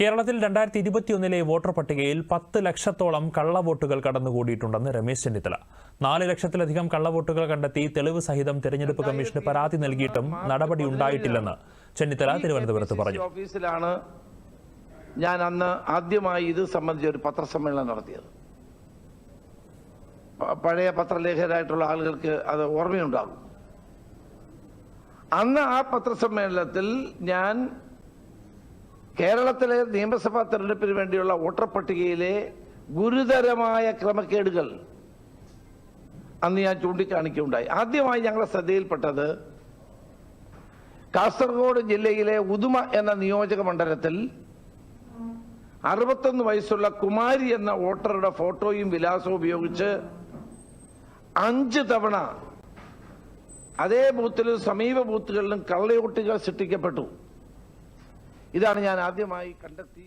കേരളത്തിൽ രണ്ടായിരത്തി ഇരുപത്തിയൊന്നിലെ വോട്ടർ പട്ടികയിൽ പത്ത് ലക്ഷത്തോളം കള്ളവോട്ടുകൾ കടന്നുകൂടിയിട്ടുണ്ടെന്ന് രമേശ് ചെന്നിത്തല. നാല് ലക്ഷത്തിലധികം കള്ളവോട്ടുകൾ കണ്ടെത്തി തെളിവ് സഹിതം തെരഞ്ഞെടുപ്പ് കമ്മീഷന് പരാതി നൽകിയിട്ടും നടപടി ഉണ്ടായിട്ടില്ലെന്ന് ചെന്നിത്തല തിരുവനന്തപുരത്ത് പറഞ്ഞു. ഓഫീസിലാണ് ഞാൻ അന്ന് ആദ്യമായി ഇത് സംബന്ധിച്ച് ഒരു പത്രസമ്മേളനം നടത്തിയത്. പഴയ പത്രലേഖകരായിട്ടുള്ള ആളുകൾക്ക് അത് ഓർമ്മയുണ്ടാകും. അന്ന് ആ പത്രസമ്മേളനത്തിൽ ഞാൻ കേരളത്തിലെ നിയമസഭാ തെരഞ്ഞെടുപ്പിന് വേണ്ടിയുള്ള വോട്ടർ പട്ടികയിലെ ഗുരുതരമായ ക്രമക്കേടുകൾ അന്ന് ഞാൻ ചൂണ്ടിക്കാണിക്കുകയുണ്ടായി. ആദ്യമായി ഞങ്ങളുടെ ശ്രദ്ധയിൽപ്പെട്ടത് കാസർഗോഡ് ജില്ലയിലെ ഉദുമ എന്ന നിയോജക മണ്ഡലത്തിൽ അറുപത്തൊന്ന് വയസ്സുള്ള കുമാരി എന്ന വോട്ടറുടെ ഫോട്ടോയും വിലാസവും ഉപയോഗിച്ച് അഞ്ച് തവണ അതേ ബൂത്തിലും സമീപ ബൂത്തുകളിലും കള്ളയോട്ടുകൾ സൃഷ്ടിക്കപ്പെട്ടു. ഇതാണ് ഞാൻ ആദ്യമായി കണ്ടെത്തി